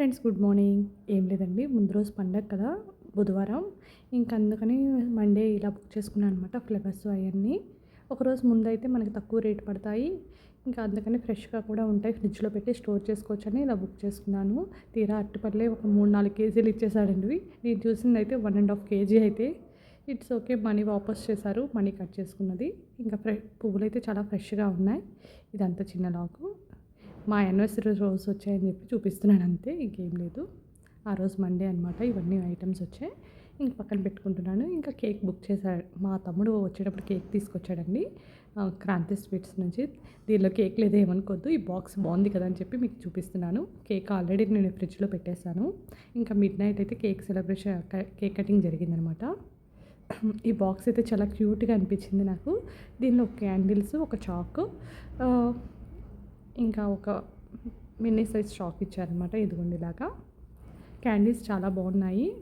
Friends good morning. ఏం లేదండి ముందు రోజు పండగ కదా బుధవారం. ఇంక అందుకని మండే ఇలా బుక్ చేసుకున్నాను అనమాట ఫ్లవర్స్ అవన్నీ. ఒకరోజు ముందు అయితే మనకి తక్కువ రేట్ పడతాయి. ఇంకా అందుకని ఫ్రెష్గా కూడా ఉంటాయి. ఫ్రిడ్జ్లో పెట్టి స్టోర్ చేసుకోవచ్చు అని ఇలా బుక్ చేసుకున్నాను. తీరా అట్టుపల్లే ఒక మూడు నాలుగు కేజీలు ఇచ్చేసాడండి నేను చూసింది అయితే వన్ అండ్ హాఫ్ కేజీ అయితే. ఇట్స్ ఓకే మనీ వాపస్ చేశారు మనీ కట్ చేసుకున్నది. ఇంకా ఫ్రె పువ్వులు అయితే చాలా ఫ్రెష్గా ఉన్నాయి. ఇదంతా చిన్న లాగు మా యానివర్సరీ రోజు వచ్చాయని చెప్పి చూపిస్తున్నాను అంతే ఇంకేం లేదు. ఆ రోజు మండే అనమాట ఇవన్నీ ఐటమ్స్ వచ్చాయి. ఇంక పక్కన పెట్టుకుంటున్నాను. ఇంకా కేక్ బుక్ చేశాడు మా తమ్ముడు వచ్చేటప్పుడు కేక్ తీసుకొచ్చాడండి. క్రాంతి స్వీట్స్ నుంచి. దీనిలో కేక్ లేదో ఏమనుకోవద్దు ఈ బాక్స్ బాగుంది కదా అని చెప్పి మీకు చూపిస్తున్నాను. కేక్ ఆల్రెడీ నేను ఫ్రిడ్జ్లో పెట్టేశాను. ఇంకా మిడ్ నైట్ అయితే కేక్ సెలబ్రేషన్ కేక్ కటింగ్ జరిగిందనమాట ఈ బాక్స్ అయితే చాలా క్యూట్గా అనిపించింది నాకు. దీనిలో క్యాండిల్స్ ఒక చాక్ ఇంకా ఒక మినీ సైజ్ చాక్ ఇచ్చారనమాట ఇదిగోండి ఇలాగా. క్యాండీస్ చాలా బాగున్నాయి.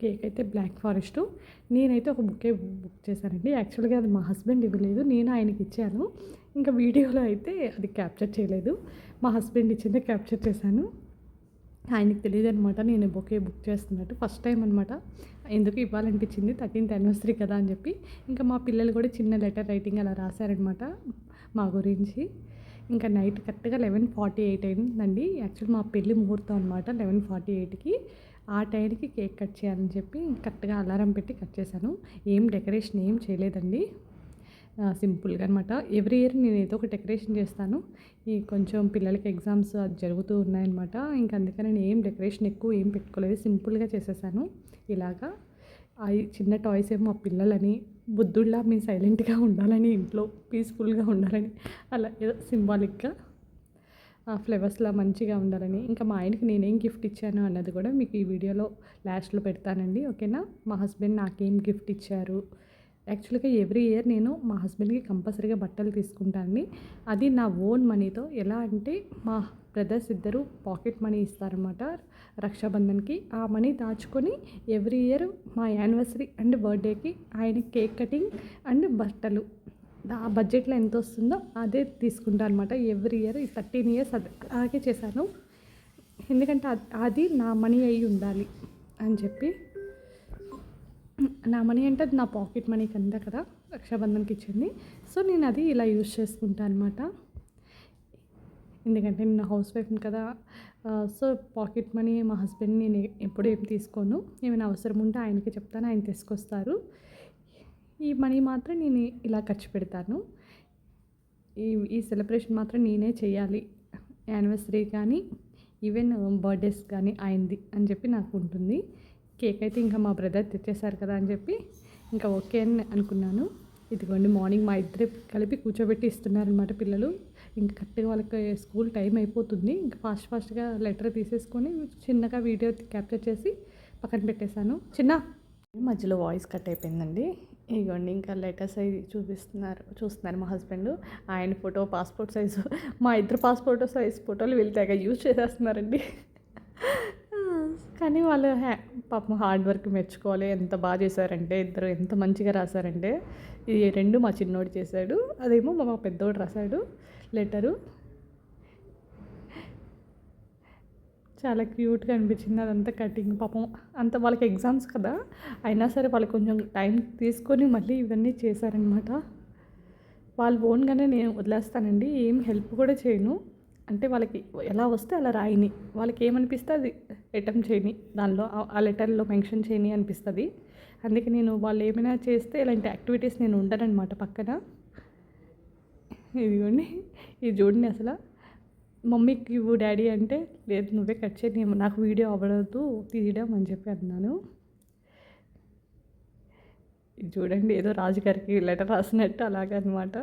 కేక్ అయితే బ్లాక్ ఫారెస్ట్. నేనైతే ఒక బుకే బుక్ చేశానండి. యాక్చువల్గా అది మా హస్బెండ్ ఇవ్వలేదు. నేను ఆయనకి ఇచ్చాను. ఇంకా వీడియోలో అయితే అది క్యాప్చర్ చేయలేదు. మా హస్బెండ్ ఇచ్చిందే క్యాప్చర్ చేశాను. ఆయనకి తెలియదు అనమాట నేను బొకే బుక్ చేస్తున్నట్టు. ఫస్ట్ టైం అనమాట ఎందుకు ఇవ్వాలనిపించింది? థర్టీన్త్ యానివర్సరీ కదా అని చెప్పి. ఇంకా మా పిల్లలు కూడా చిన్న లెటర్ రైటింగ్ అలా రాశారనమాట మా గురించి. ఇంకా నైట్ కరెక్ట్గా లెవెన్ ఫార్టీ ఎయిట్ అయిందండి. యాక్చువల్ మా పెళ్ళి ముహూర్తం అనమాట లెవెన్ ఫార్టీ ఎయిట్కి. ఆ టైంకి కేక్ కట్ చేయాలని చెప్పి కరెక్ట్గా అలారం పెట్టి కట్ చేశాను. ఏం డెకరేషన్ ఏం చేయలేదండి. సింపుల్గా అనమాట ఎవ్రీ ఇయర్ నేను ఏదో ఒక డెకరేషన్ చేస్తాను. ఈ కొంచెం పిల్లలకి ఎగ్జామ్స్ అది జరుగుతూ ఉన్నాయన్నమాట. ఇంకా అందుకని నేను ఏం డెకరేషన్ ఎక్కువ ఏం పెట్టుకోలేదు. సింపుల్గా చేసేసాను. ఇలాగా. చిన్న టాయ్స్ ఏమో మా పిల్లలని బుద్ధుడిలా మీ సైలెంట్గా ఉండాలని ఇంట్లో పీస్ఫుల్గా ఉండాలని అలా ఏదో సింబాలిక్గా ఆ ఫ్లేవర్స్లా మంచిగా ఉండాలని. ఇంకా మా ఆయనకి నేనేం గిఫ్ట్ ఇచ్చాను అన్నది కూడా మీకు ఈ వీడియోలో లాస్ట్లో పెడతానండి. ఓకేనా? మా హస్బెండ్ నాకేం గిఫ్ట్ ఇచ్చారు? యాక్చువల్గా ఎవ్రీ ఇయర్ నేను మా హస్బెండ్కి కంపల్సరీగా బట్టలు తీసుకుంటాను అది నా ఓన్ మనీతో. ఎలా అంటే మా బ్రదర్స్ ఇద్దరు పాకెట్ మనీ ఇస్తారనమాట రక్షాబంధన్కి. ఆ మనీ దాచుకొని ఎవ్రీ ఇయర్ మా యానివర్సరీ అండ్ బర్త్డేకి ఆయన కేక్ కటింగ్ అండ్ బట్టలు. ఆ బడ్జెట్లో ఎంత వస్తుందో అదే తీసుకుంటాను అనమాట ఎవ్రీ ఇయర్. ఈ థర్టీన్ ఇయర్స్ అది అలాగే చేశాను. ఎందుకంటే అది- అది నా మనీ అయి ఉండాలి అని చెప్పి నా మనీ అంటే అది నా పాకెట్ మనీ కింద కదా రక్షాబంధన్కి ఇచ్చింది. సో నేను అది ఇలా యూజ్ చేసుకుంటాను అనమాట ఎందుకంటే నేను హౌస్ వైఫ్ని కదా సో పాకెట్ మనీ మా హస్బెండ్ నేను ఎప్పుడు ఏం తీసుకోను. ఏమైనా అవసరం ఉంటే ఆయనకి చెప్తాను ఆయన తీసుకొస్తారు. ఈ మనీ మాత్రం నేను ఇలా ఖర్చు పెడతాను. ఈ ఈ సెలబ్రేషన్ మాత్రం నేనే చేయాలి. యానివర్సరీ కానీ ఈవెన్ బర్త్డేస్ కానీ అయింది అని చెప్పి నాకు ఉంటుంది. కేక్ అయితే ఇంకా మా బ్రదర్ తెచ్చేశారు కదా అని చెప్పి ఇంకా ఓకే అని అనుకున్నాను. ఇదిగోండి మార్నింగ్ మా ఇద్దరే కలిపి కూర్చోబెట్టి ఇస్తున్నారనమాట పిల్లలు. ఇంకా కరెక్ట్గా వాళ్ళకి స్కూల్ టైం అయిపోతుంది. ఇంకా ఫాస్ట్ ఫాస్ట్గా లెటర్ తీసేసుకొని చిన్నగా వీడియో క్యాప్చర్ చేసి పక్కన పెట్టేశాను. చిన్న! మధ్యలో వాయిస్ కట్ అయిపోయిందండి. ఇదిగోండి ఇంకా లెటర్స్ అవి చూపిస్తున్నారు చూస్తున్నారు మా హస్బెండ్. ఆయన ఫోటో పాస్పోర్ట్ సైజు మా ఇద్దరు పాస్పోర్ట్ సైజ్ ఫోటోలు వీళ్ళు తెగ యూజ్ చేసేస్తున్నారండి. కానీ వాళ్ళు హ్యా పాపం హార్డ్ వర్క్ మెచ్చుకోవాలి. ఎంత బాగా చేశారంటే ఇద్దరు ఎంత మంచిగా రాశారంటే ఇది రెండు మా చిన్నోడు చేశాడు. అదేమో మా పెద్దోడు రాశాడు లెటరు. చాలా క్యూట్గా అనిపించింది అదంతా కటింగ్. పాపం అంత వాళ్ళకి ఎగ్జామ్స్ కదా అయినా సరే వాళ్ళు కొంచెం టైం తీసుకొని మళ్ళీ ఇవన్నీ చేశారనమాట వాళ్ళు ఓన్గానే నేను వదిలేస్తానండి. ఏం హెల్ప్ కూడా చేయను. అంటే వాళ్ళకి ఎలా వస్తే అలా రాయని. వాళ్ళకి ఏమనిపిస్తే అది అటెంప్ట్ చేయని. దానిలో ఆ- లెటర్లో మెన్షన్ చేయని అనిపిస్తుంది. అందుకే నేను వాళ్ళు ఏమైనా చేస్తే ఇలాంటి యాక్టివిటీస్ నేను ఉండనన్నమాట పక్కన. ఇదిగోండి. ఇది చూడండి అసలు. మమ్మీకి ఇవ్వు డాడీ అంటే లేదు నువ్వే కట్ చేయి నాకు వీడియో అవ్వడదు తీయడం అని చెప్పి అన్నాను. ఇది చూడండి ఏదో రాజుగారికి లెటర్ రాసినట్టు అలాగనమాట.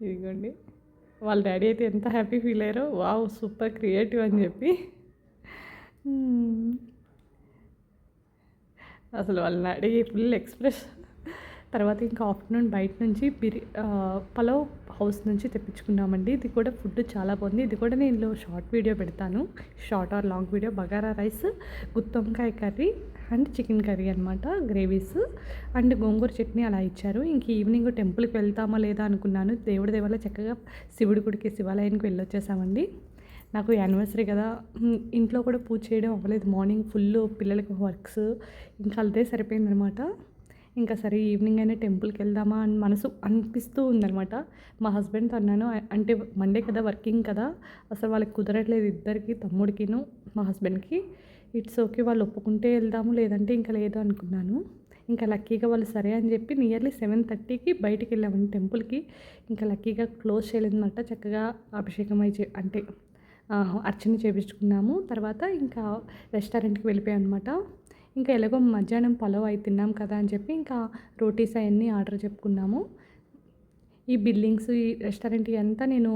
ఇదిగోండి. వాళ్ళ డాడీ అయితే ఎంత హ్యాపీ ఫీల్ అయ్యారో వావ్ సూపర్ క్రియేటివ్ అని చెప్పి. అసలు వాళ్ళ డాడీ ఫుల్ ఎక్స్ప్రెస్ తర్వాత ఇంకా ఆఫ్టర్నూన్ బయట నుంచి బిరి పలావ్ హౌస్ నుంచి తెప్పించుకున్నామండి. ఇది కూడా ఫుడ్ చాలా బాగుంది. ఇది కూడా నేను షార్ట్ వీడియో పెడతాను. Short or long video. Bagara rice గుత్తొంకాయ curry and chicken curry అనమాట గ్రేవీస్. అండ్ గోంగూర చట్నీ అలా ఇచ్చారు. ఇంక ఈవినింగ్ టెంపుల్కి వెళ్తామా లేదా అనుకున్నాను. దేవుడి దేవాల చక్కగా శివుడి గుడికి శివాలయానికి వెళ్ళొచ్చేసామండి. నాకు యానివర్సరీ కదా. ఇంట్లో కూడా పూజ చేయడం అవ్వలేదు. మార్నింగ్ ఫుల్ పిల్లలకు వర్క్స్. ఇంకా అదే సరిపోయిందనమాట ఇంకా సరే ఈవినింగ్ అయినా టెంపుల్కి వెళ్దామా అని మనసు అనిపిస్తూ ఉందనమాట మా హస్బెండ్తో అన్నాను అంటే మండే కదా వర్కింగ్ కదా అసలు వాళ్ళకి కుదరట్లేదు ఇద్దరికి తమ్ముడికిను మా హస్బెండ్కి. ఇట్స్ ఓకే వాళ్ళు ఒప్పుకుంటే వెళ్దాము లేదంటే ఇంకా లేదు అనుకున్నాను. ఇంకా లక్కీగా వాళ్ళు సరే అని చెప్పి నియర్లీ సెవెన్ థర్టీకి బయటికి వెళ్ళాము టెంపుల్కి. ఇంకా లక్కీగా క్లోజ్ చేయలేదన్నమాట చక్కగా అభిషేకం అయి అంటే అర్చన చేపించుకున్నాము. తర్వాత ఇంకా రెస్టారెంట్కి వెళ్ళిపోయాం అనమాట ఇంకా ఎలాగో మధ్యాహ్నం పలావ్ అయి తిన్నాం కదా అని చెప్పి ఇంకా రోటీస్ అవన్నీ ఆర్డర్ చెప్పుకున్నాము. ఈ బిల్డింగ్స్ ఈ రెస్టారెంట్ అంతా నేను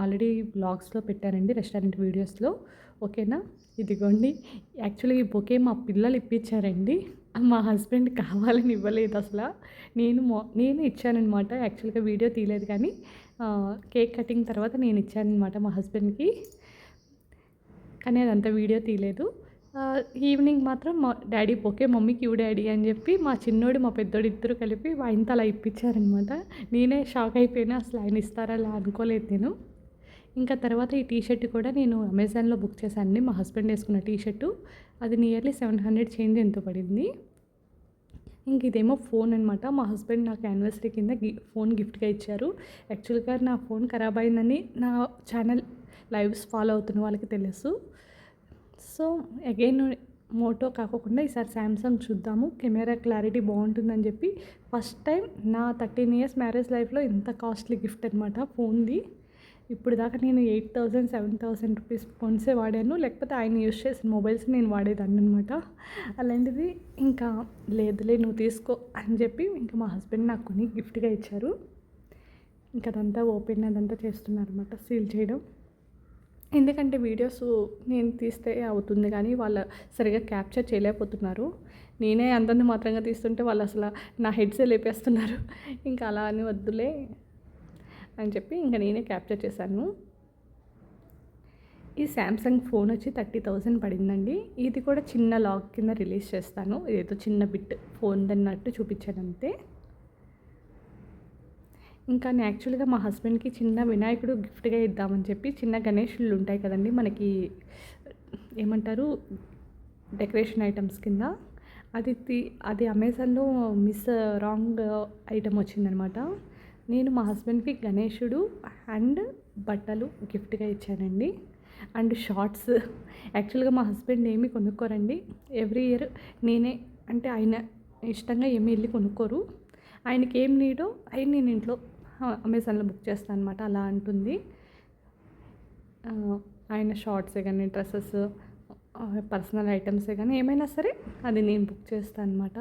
ఆల్రెడీ బ్లాగ్స్లో పెట్టానండి రెస్టారెంట్ వీడియోస్లో. ఓకేనా? ఇదిగోండి. యాక్చువల్లీ ఈ బొకే మా పిల్లలు ఇప్పించారండి. మా హస్బెండ్ కావాలని ఇవ్వలేదు అసలు. నేను నేను ఇచ్చానమాట యాక్చువల్గా వీడియో తీయలేదు కానీ కేక్ కటింగ్ తర్వాత నేను ఇచ్చానమాట మా హస్బెండ్కి. కానీ అదంతా వీడియో తీయలేదు. ఈవినింగ్ మాత్రం మా డాడీ ఓకే మమ్మీకి క్యూ డాడీ అని చెప్పి మా చిన్నోడు మా పెద్దోడు ఇద్దరు కలిపి వాయింత అలా ఇప్పించారనమాట. నేనే షాక్ అయిపోయినా అసలు ఆయన ఇస్తారా అలా అనుకోలేదు నేను. ఇంకా తర్వాత ఈ టీ షర్ట్ కూడా నేను అమెజాన్లో బుక్ చేశాను మా హస్బెండ్ వేసుకున్న టీషర్టు. అది నియర్లీ సెవెన్ హండ్రెడ్ చేంజ్ ఎంత పడింది. ఇంక ఇదేమో ఫోన్ అనమాట మా హస్బెండ్ నాకు యానివర్సరీ కింద గి ఫోన్ గిఫ్ట్గా ఇచ్చారు. యాక్చువల్గా నా ఫోన్ ఖరాబ్ అయిందని నా ఛానల్ లైవ్స్ ఫాలో అవుతున్న వాళ్ళకి తెలుసు. సో అగైన్ మోటో కాకుండా ఈసారి శాంసంగ్ చూద్దాము. కెమెరా క్లారిటీ బాగుంటుందని చెప్పి ఫస్ట్ టైం నా థర్టీన్ ఇయర్స్ మ్యారేజ్ లైఫ్లో ఇంత కాస్ట్లీ గిఫ్ట్ అనమాట ఫోన్ది. ఇప్పుడు దాకా నేను eight thousand seven thousand rupees ఫోన్సే వాడాను. లేకపోతే ఆయన యూస్ చేసిన మొబైల్స్ నేను వాడేదాన్ని అనమాట అలాంటిది ఇంకా లేదులే నువ్వు తీసుకో అని చెప్పి ఇంకా మా హస్బెండ్ నాకు కొని గిఫ్ట్గా ఇచ్చారు. ఇంకా అదంతా ఓపెన్ అదంతా చేస్తున్నారు అనమాట సీల్ చేయడం. ఎందుకంటే వీడియోస్ నేను తీస్తే అవుతుంది కానీ వాళ్ళు సరిగా క్యాప్చర్ చేయలేకపోతున్నారు. నేనే అందరిని మాత్రంగా తీస్తుంటే వాళ్ళు అసలు నా హెడ్సే లేపేస్తున్నారు. ఇంకా అలా అని వద్దులే అని చెప్పి ఇంకా నేనే క్యాప్చర్ చేశాను. ఈ శాంసంగ్ ఫోన్ వచ్చి థర్టీ థౌజండ్ పడిందండి. ఇది కూడా చిన్న లాగ్ కింద రిలీజ్ చేస్తాను. ఇదేదో చిన్న బిట్ ఫోన్ దన్నట్టు చూపించాను అంతే. ఇంకా నేను యాక్చువల్గా మా హస్బెండ్కి చిన్న వినాయకుడు గిఫ్ట్గా ఇద్దామని చెప్పి చిన్న గణేషులు ఉంటాయి కదండి మనకి ఏమంటారు డెకరేషన్ ఐటమ్స్ కింద. అది అది అమెజాన్లో మిస్ రాంగ్ ఐటమ్ వచ్చిందనమాట. నేను మా హస్బెండ్కి గణేషుడు అండ్ బట్టలు గిఫ్ట్గా ఇచ్చానండి. And shorts. యాక్చువల్గా మా హస్బెండ్ ఏమి కొనుక్కోరండి. ఎవ్రీ ఇయర్ నేనే అంటే ఆయన ఇష్టంగా ఏమి వెళ్ళి కొనుక్కోరు. ఆయనకి ఏం నీడో అవి నేను ఇంట్లో అమెజాన్లో బుక్ చేస్తాను అనమాట అలా అంటుంది. ఆయన షార్ట్సే కానీ డ్రెస్సెస్ పర్సనల్ ఐటమ్సే కానీ ఏమైనా సరే అది నేను బుక్ చేస్తాను అనమాట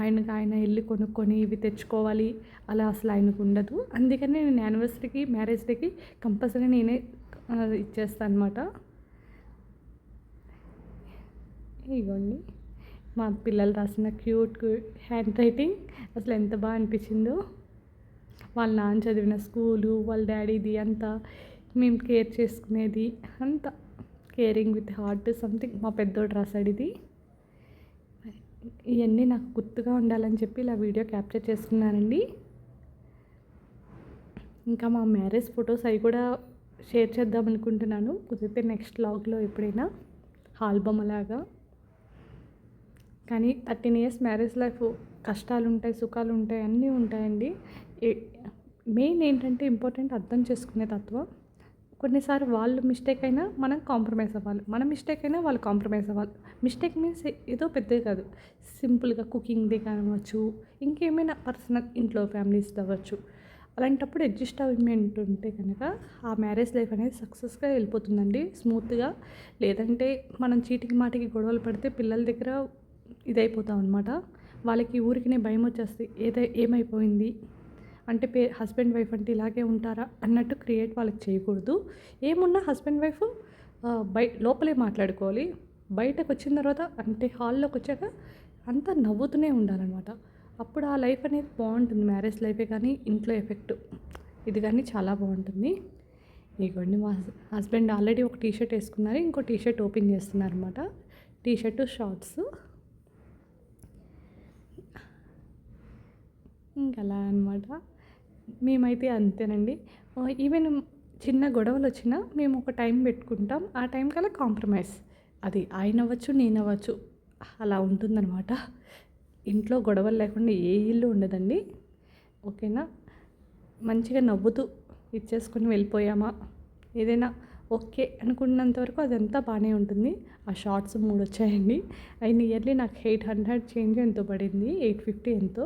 ఆయనకి ఆయన వెళ్ళి కొనుక్కొని ఇవి తెచ్చుకోవాలి అలా అసలు ఆయనకు ఉండదు. అందుకని నేను యానివర్సరీకి మ్యారేజ్ డేకి కంపల్సరీ నేనే ఇచ్చేస్తాను అనమాట ఇగోండి మా పిల్లలు రాసిన క్యూట్ క్యూట్ హ్యాండ్ రైటింగ్ అసలు ఎంత బాగా అనిపించిందో. వాళ్ళ నాన్న చదివిన స్కూలు వాళ్ళ డాడీది అంతా. మేము కేర్ చేసుకునేది అంతా. Caring with heart something. మా పెద్దోడు రాశాడు ఇది. ఇవన్నీ నాకు గుర్తుగా ఉండాలని చెప్పి ఇలా వీడియో క్యాప్చర్ చేసుకున్నానండి. ఇంకా మా మ్యారేజ్ ఫొటోస్ అవి కూడా షేర్ చేద్దాం అనుకుంటున్నాను. కుదిరితే నెక్స్ట్ లాగ్లో ఎప్పుడైనా ఆల్బమ్ లాగా కానీ థర్టీన్ ఇయర్స్ మ్యారేజ్ లైఫ్ కష్టాలు ఉంటాయి సుఖాలు ఉంటాయి అన్నీ ఉంటాయండి. మెయిన్ ఏంటంటే ఇంపార్టెంట్ అర్థం చేసుకునే తత్వం. కొన్నిసార్లు వాళ్ళు మిస్టేక్ అయినా మనం కాంప్రమైజ్ అవ్వాలి. మన మిస్టేక్ అయినా వాళ్ళు కాంప్రమైజ్ అవ్వాలి. మిస్టేక్ మీన్స్ ఏదో పెద్దది కాదు. సింపుల్గా కుకింగ్ది కావచ్చు ఇంకేమైనా పర్సనల్ ఇంట్లో ఫ్యామిలీస్ అవ్వచ్చు. అలాంటప్పుడు అడ్జస్ట్ అవ్వమెంట్ ఉంటే కనుక ఆ మ్యారేజ్ లైఫ్ అనేది సక్సెస్గా వెళ్ళిపోతుందండి. స్మూత్గా లేదంటే మనం చీటికి మాటికి గొడవలు పడితే పిల్లల దగ్గర ఇదైపోతాం అనమాట వాళ్ళకి ఊరికినే భయం వచ్చేస్తుంది. ఏదై ఏమైపోయింది? అంటే పే హస్బెండ్ వైఫ్ అంటే ఇలాగే ఉంటారా అన్నట్టు క్రియేట్ వాళ్ళకి చేయకూడదు. ఏమున్నా హస్బెండ్ వైఫ్ బయ లోపలే మాట్లాడుకోవాలి. బయటకు వచ్చిన తర్వాత అంటే హాల్లోకి వచ్చాక అంతా నవ్వుతూనే ఉండాలన్నమాట. అప్పుడు ఆ లైఫ్ అనేది బాగుంటుంది. మ్యారేజ్ లైఫే కానీ ఇంట్లో ఎఫెక్ట్. ఇది కానీ చాలా బాగుంటుంది. ఇదిగోండి మా హస్బెండ్ ఆల్రెడీ ఒక టీ షర్ట్ వేసుకున్నారు. ఇంకో టీ షర్ట్ ఓపెన్ చేస్తున్నారు అనమాట టీ షర్టు షార్ట్స్. ఇంకా అనమాట మేమైతే అంతేనండి. ఈవెన్ చిన్న గొడవలు వచ్చినా మేము ఒక టైం పెట్టుకుంటాం. ఆ టైం కల్లా కాంప్రమైజ్. అది ఆయన అవ్వచ్చు నేను అవ్వచ్చు అలా ఉంటుందన్నమాట. ఇంట్లో గొడవలు లేకుండా ఏ ఇల్లు ఉండదండి. ఓకేనా? మంచిగా నవ్వుతూ ఇచ్చేసుకొని వెళ్ళిపోయామా? ఏదైనా ఓకే అనుకున్నంత వరకు అదంతా బాగానే ఉంటుంది. ఆ షార్ట్స్ మూడు వచ్చాయండి అయిన ఇయర్లీ నాకు ఎయిట్ హండ్రెడ్ చేంజ్ ఎంతో పడింది. ఎయిట్ ఫిఫ్టీ ఎంతో.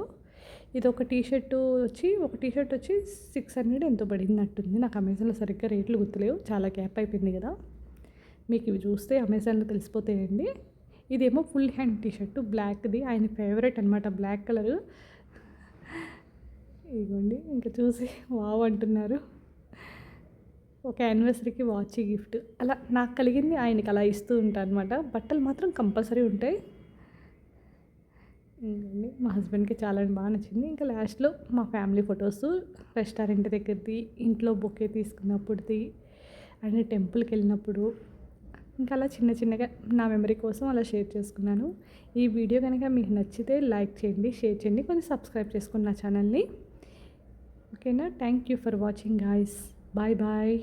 ఇది ఒక టీ షర్ట్ వచ్చి ఒక టీ షర్ట్ వచ్చి సిక్స్ హండ్రెడ్ ఎంతో పడినట్టుంది నాకు అమెజాన్లో సరిగ్గా రేట్లు గుర్తులేవు. చాలా గ్యాప్ అయిపోయింది కదా. మీకు ఇవి చూస్తే అమెజాన్లో తెలిసిపోతాయండి. ఇదేమో ఫుల్ హ్యాండ్ టీ షర్ట్ బ్లాక్ది. ఆయన ఫేవరెట్ అనమాట బ్లాక్ కలరు. ఇదిగోండి ఇంకా చూసి వావ్ అంటున్నారు. ఒక యానివర్సరీకి వాచ్ గిఫ్ట్. అలా నాకు కలిగింది ఆయనకి అలా ఇస్తూ ఉంటాను అనమాట బట్టలు మాత్రం కంపల్సరీ ఉంటాయి. ఇంకండి మా హస్బెండ్కి చాలా బాగా నచ్చింది. ఇంకా లాస్ట్లో మా ఫ్యామిలీ ఫొటోస్ రెస్టారెంట్ దగ్గరది ఇంట్లో బొకే తీసుకున్నప్పుడుది అండ్ టెంపుల్కి వెళ్ళినప్పుడు ఇంకా అలా చిన్న చిన్నగా నా మెమరీ కోసం అలా షేర్ చేసుకున్నాను. ఈ వీడియో కనుక మీకు నచ్చితే లైక్ చేయండి షేర్ చేయండి కొంచెం సబ్స్క్రైబ్ చేసుకుని నా ఛానల్ని. ఓకేనా? Thank you for watching guys. Bye bye.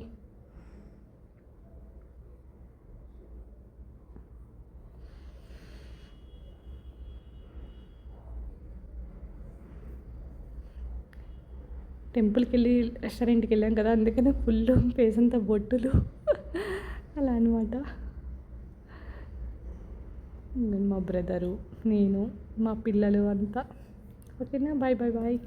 టెంపుల్కి వెళ్ళి రెస్టారెంట్కి వెళ్ళాం కదా అందుకనే ఫుల్ ఫేస్ అంతా బొట్టులు. అలా అనమాట మా బ్రదరు నేను మా పిల్లలు అంతా. ఓకేనా? Bye bye bye.